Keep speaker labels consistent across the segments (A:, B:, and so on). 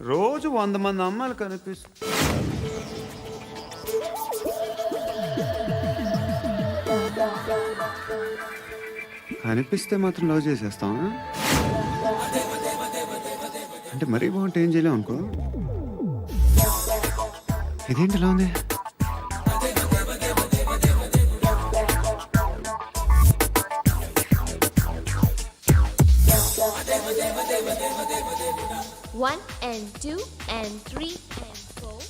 A: రోజు వంద మంది అమ్మాయిలు కనిపిస్తుంది కనిపిస్తే మాత్రం లవ్ చేసేస్తాం అంటే మరీ బాగుంటే ఏం చేయలేం అనుకో. ఇదేంటి ఇలా ఉంది?
B: And two and three and four,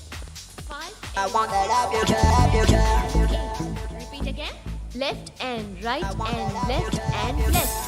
B: five.
C: I want your trap, your trap.
B: eight. Repeat again. Left and right and left and left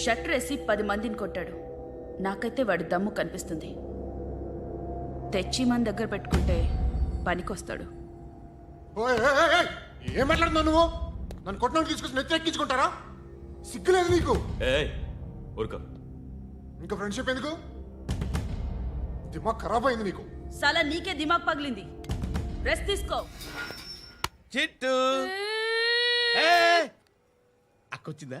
D: shutter వేసి పది మందిని కొట్టాడు. నాకైతే వాడి దమ్ము కనిపిస్తుంది. తెచ్చి మన దగ్గర పెట్టుకుంటే పనికొస్తాడు.
E: ఏం మాట్లాడుతున్నావు నువ్వు? నన్ను కొట్టడానికి తీసుకొచ్చి నెత్తి ఎక్కించుకుంటారా? సిగ్గులేదు నీకు?
F: ఏ ఊరుకో.
E: ఇంకా ఫ్రెండ్షిప్ ఎందుకు? దిమాగ్ ఖరాబ్ అయింది నీకు.
D: సలా నీకే దిమాగ్ పగిలింది. రెస్ట్ తీసుకో.
G: చిట్టు. అక్కొచ్చిందా?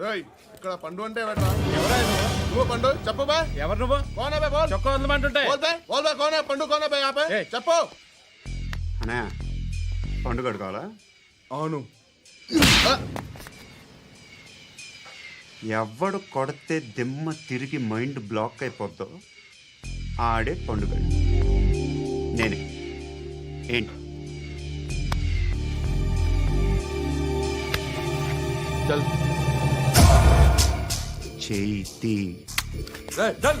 E: రేయ్ ఇక్కడ పండు అంటే ఎవరా నువ్వు పండు చెప్పు బా.
G: ఎవరు నువ్వు?
E: కోనా బే బోల్.
G: చొక్కా వదలమంటుంటే
E: బోల్ బే బోల్ బే కోనా పండు కోనా బే ఆపే.
G: ఏయ్.
E: చెప్పు.
A: అనే పండుగ కడుకోవాలా
H: అవును.
A: ఎవడు కొడితే దిమ్మ తిరిగి మైండ్ బ్లాక్ అయిపోద్దో ఆడే పండుగ నేనే. ఏంటి?
G: చల్.
A: చేతి
G: చల్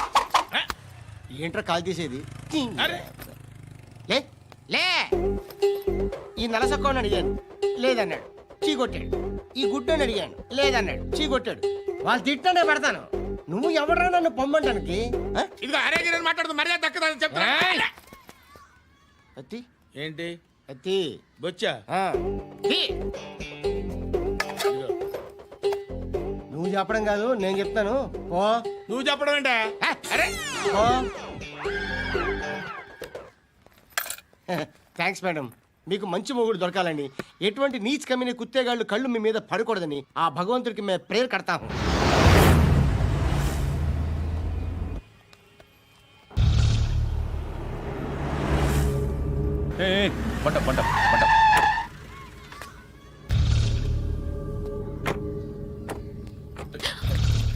I: ఏంట్రా కాల్ తీసేది? లే లే. ఈ నలసక్కని అడిగాను లేదన్నాడు. చీ కొట్టాడు ఈ గుడ్డని అడిగాను లేదన్నాడు. చీ కొట్టాడు వాళ్ళు తిట్టానే పెడతాను. నువ్వు ఎవడరా నన్ను పొమ్మంటానికి? ఆ?
G: ఇదిగో అరే గిరని మాట్లాడుతూ మర్యాద దక్కదని చెప్తా
I: అత్తి.
G: ఏంటి?
I: అత్తి.
G: బొచ్చా.
I: నువ్వు చెప్పడం కాదు నేను చెప్తాను. పో.
G: నువ్వు చెప్పడం ఏంటే? అరే.
I: థ్యాంక్స్ మేడం మీకు మంచి మొగుడు దొరకాలని. ఎటువంటి నీచ్ కమ్మిన కుత్తేగాళ్ళు కళ్ళు మీ మీద పడకూడదని ఆ భగవంతుడికి మేము ప్రేయర్ కడతాము.
F: పంట పంట పంట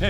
F: హే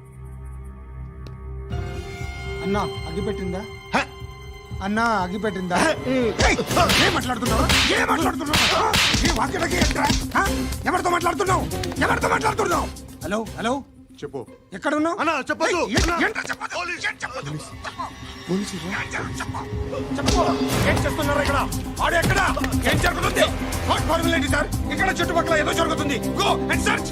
I: అన్నా అగ్గిపెట్టిందా? అన్నా అగ్గిపెట్టిందా?
E: ఏం మాట్లాడుతున్నావు? ఏం మాట్లాడుతున్నావు? ఏ వాక్యలకి ఏంట్రా? హ? ఎవరితో మాట్లాడుతున్నావు? ఎవరితో మాట్లాడుతున్నావు?
I: Hello hello?
E: చెప్పు.
I: ఎక్కడ ఉన్నావు
E: అన్నా, చెప్పొద్దు. ఏయ్, ఏ- ఏంట్రా చెప్పొద్దు? ఏం చెప్పొద్దు? ఏం చెప్పు, చెప్పు. ఇక్కడ? వాడు ఎక్కడ? ఏం జరుగుతుంది? What formula sir? ఇక్కడ చుట్టుపక్కల ఏదో జరుగుతుంది. Go and search.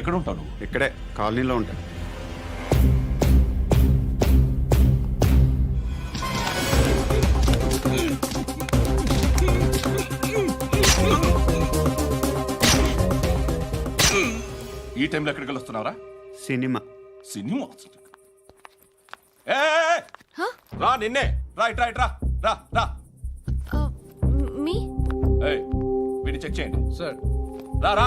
F: ఎక్కడ ఉంటావు నువ్వు?
A: ఇక్కడే కాలనీలో ఉంటాయి
F: ఈ టైంలో ఎక్కడికి వస్తున్నావురా
A: సినిమా.
F: సినిమా? ఏయ్. రా నిన్నే. రా ఇట్ రా ఇట్ రా. రా రా
B: మీ?
F: ఏయ్ వీడిని చెక్ చేయండి.
H: సార్.
F: రా రా.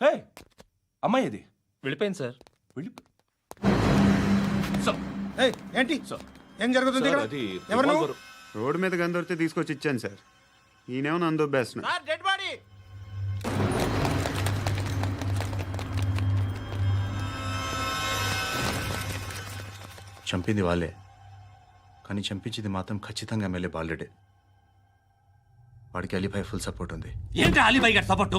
F: ఏయ్! అమ్మాయి ఇది
J: వెళ్ళిపోయింది సార్.
F: వెళ్ళి సార్,
I: ఏయ్, ఏంటి?
F: సార్.
I: ఏం జరుగుతుంది ఇక్కడ?
F: అది
I: ఎవరు నువ్వు?
F: రివాల్వర్.
A: రోడ్డు మీద గన్ను దొరికితే తీసుకొచ్చి ఇచ్చాను సార్. ఈయనేమో నందు బెస్ట్
G: డెడ్ బాడీ!
H: చంపింది వాళ్ళే. కానీ చంపించింది మాత్రం ఖచ్చితంగా ఎమ్మెల్యే బాలుడే. వాడికి అలీభాయ్ ఫుల్ సపోర్ట్ ఉంది.
K: ఏంటి అలీబాయి గారి సపోర్టు?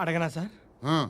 G: అడగనా సార్?